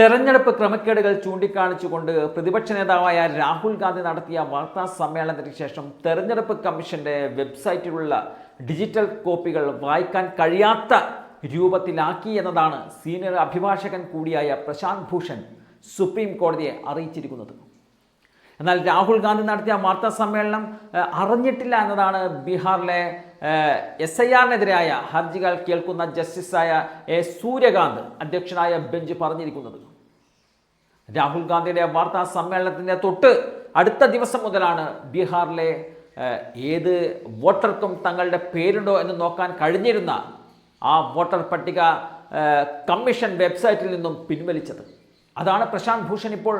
തെരഞ്ഞെടുപ്പ് ക്രമക്കേടുകൾ ചൂണ്ടിക്കാണിച്ചുകൊണ്ട് പ്രതിപക്ഷ നേതാവായ രാഹുൽ ഗാന്ധി നടത്തിയ വാർത്താ സമ്മേളനത്തിന് ശേഷം തെരഞ്ഞെടുപ്പ് കമ്മീഷന്റെ വെബ്സൈറ്റിലുള്ള ഡിജിറ്റൽ കോപ്പികൾ വായിക്കാൻ കഴിയാത്ത രൂപത്തിലാക്കി എന്നതാണ് സീനിയർ അഭിഭാഷകൻ കൂടിയായ പ്രശാന്ത് ഭൂഷൺ സുപ്രീം കോടതിയെ അറിയിച്ചിരിക്കുന്നത്. എന്നാൽ രാഹുൽ ഗാന്ധി നടത്തിയ വാർത്താ സമ്മേളനം അറിഞ്ഞിട്ടില്ല എന്നതാണ് ബീഹാറിലെ എസ് ഐ ആറിനെതിരായ ഹർജികൾ കേൾക്കുന്ന ജസ്റ്റിസായ എ സൂര്യകാന്ത് അധ്യക്ഷനായ ബെഞ്ച് പറഞ്ഞിരിക്കുന്നത്. രാഹുൽ ഗാന്ധിയുടെ വാർത്താ സമ്മേളനത്തിന്റെ തൊട്ട് അടുത്ത ദിവസം മുതലാണ് ബീഹാറിലെ ഏത് വോട്ടർക്കും തങ്ങളുടെ പേരുണ്ടോ എന്ന് നോക്കാൻ കഴിഞ്ഞിരുന്ന ആ വോട്ടർ പട്ടിക കമ്മീഷൻ വെബ്സൈറ്റിൽ നിന്നും പിൻവലിച്ചത്. അതാണ് പ്രശാന്ത് ഭൂഷൺ ഇപ്പോൾ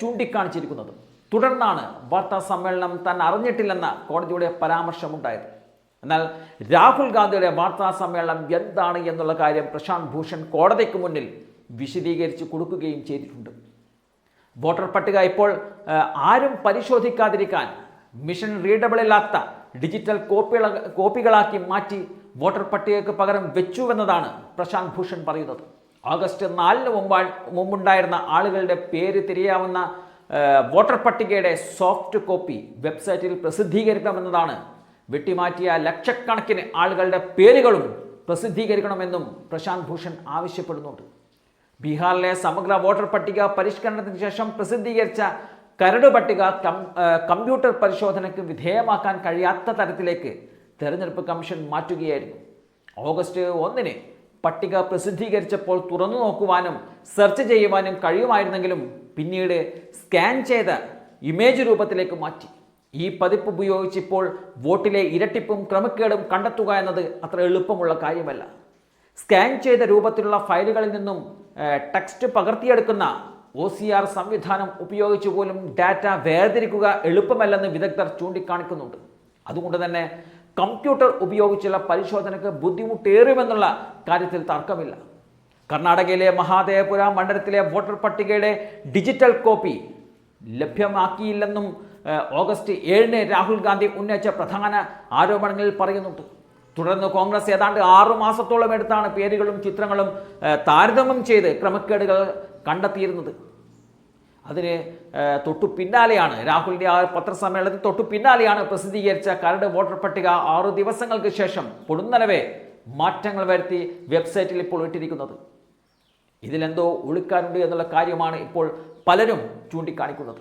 ചൂണ്ടിക്കാണിച്ചിരിക്കുന്നത്. തുടർന്നാണ് വാർത്താ സമ്മേളനം താൻ അറിഞ്ഞിട്ടില്ലെന്ന കോടതിയുടെ പരാമർശമുണ്ടായത്. എന്നാൽ രാഹുൽ ഗാന്ധിയുടെ വാർത്താ സമ്മേളനം എന്താണ് എന്നുള്ള കാര്യം പ്രശാന്ത് ഭൂഷൺ കോടതിക്ക് മുന്നിൽ വിശദീകരിച്ച് കൊടുക്കുകയും ചെയ്തിട്ടുണ്ട്. വോട്ടർ പട്ടിക ഇപ്പോൾ ആരും പരിശോധിക്കാതിരിക്കാൻ മിഷൻ റീഡബിളില്ലാത്ത ഡിജിറ്റൽ കോപ്പികൾ കോപ്പികളാക്കി മാറ്റി വോട്ടർ പട്ടികയ്ക്ക് പകരം വെച്ചുവെന്നതാണ് പ്രശാന്ത് ഭൂഷൺ പറയുന്നത്. ഓഗസ്റ്റ് നാലിന് മുമ്പാ മുമ്പുണ്ടായിരുന്ന ആളുകളുടെ പേര് തിരിയാവുന്ന വോട്ടർ പട്ടികയുടെ സോഫ്റ്റ് കോപ്പി വെബ്സൈറ്റിൽ പ്രസിദ്ധീകരിക്കണമെന്നതാണ് വെട്ടിമാറ്റിയ ലക്ഷക്കണക്കിന് ആളുകളുടെ പേരുകളും പ്രസിദ്ധീകരിക്കണമെന്നും പ്രശാന്ത് ഭൂഷൺ ആവശ്യപ്പെടുന്നുണ്ട്. ബീഹാറിലെ സമഗ്ര വോട്ടർ പട്ടിക പരിഷ്കരണത്തിന് ശേഷം പ്രസിദ്ധീകരിച്ച കരട് പട്ടിക കമ്പ്യൂട്ടർ പരിശോധനയ്ക്ക് വിധേയമാക്കാൻ കഴിയാത്ത തരത്തിലേക്ക് തെരഞ്ഞെടുപ്പ് കമ്മീഷൻ മാറ്റുകയായിരുന്നു. ഓഗസ്റ്റ് ഒന്നിന് പട്ടിക പ്രസിദ്ധീകരിച്ചപ്പോൾ തുറന്നു നോക്കുവാനും സെർച്ച് ചെയ്യുവാനും കഴിയുമായിരുന്നെങ്കിലും പിന്നീട് സ്കാൻ ചെയ്ത ഇമേജ് രൂപത്തിലേക്ക് മാറ്റി. ഈ പതിപ്പ് ഉപയോഗിച്ച് ഇപ്പോൾ വോട്ടിലെ ഇരട്ടിപ്പും ക്രമക്കേടും കണ്ടെത്തുക എന്നത് അത്ര എളുപ്പമുള്ള കാര്യമല്ല. സ്കാൻ ചെയ്ത രൂപത്തിലുള്ള ഫയലുകളിൽ നിന്നും ടെക്സ്റ്റ് പകർത്തിയെടുക്കുന്ന ഒ സി ആർ സംവിധാനം ഉപയോഗിച്ച് പോലും ഡാറ്റ വേർതിരിക്കുക എളുപ്പമല്ലെന്ന് വിദഗ്ധർ ചൂണ്ടിക്കാണിക്കുന്നുണ്ട്. അതുകൊണ്ട് തന്നെ കമ്പ്യൂട്ടർ ഉപയോഗിച്ചുള്ള പരിശോധനയ്ക്ക് ബുദ്ധിമുട്ടേറുമെന്നുള്ള കാര്യത്തിൽ തർക്കമില്ല. കർണാടകയിലെ മഹാദേവപുര മണ്ഡലത്തിലെ വോട്ടർ പട്ടികയുടെ ഡിജിറ്റൽ കോപ്പി ലഭ്യമാക്കിയില്ലെന്നും ഓഗസ്റ്റ് ഏഴിന് രാഹുൽ ഗാന്ധി ഉന്നയിച്ച പ്രധാന ആരോപണങ്ങളിൽ പറയുന്നുണ്ട് തുടർന്ന് കോൺഗ്രസ് ഏതാണ്ട് ആറു മാസത്തോളം എടുത്താണ് പേരുകളും ചിത്രങ്ങളും താരതമ്യം ചെയ്ത് ക്രമക്കേടുകൾ കണ്ടെത്തിയിരുന്നത്. അതിന് തൊട്ടു പിന്നാലെയാണ് രാഹുലിന്റെ ആ പത്രസമ്മേളനത്തിൽ തൊട്ടു പിന്നാലെയാണ് പ്രസിദ്ധീകരിച്ച കരട് വോട്ടർ പട്ടിക ആറു ദിവസങ്ങൾക്ക് ശേഷം പൊടുന്നനവേ മാറ്റങ്ങൾ വരുത്തി വെബ്സൈറ്റിൽ ഇപ്പോൾ ഇട്ടിരിക്കുന്നത്. ഇതിലെന്തോ ഒളിക്കാനുണ്ട് എന്നുള്ള കാര്യമാണ് ഇപ്പോൾ പലരും ചൂണ്ടിക്കാണിക്കുന്നത്.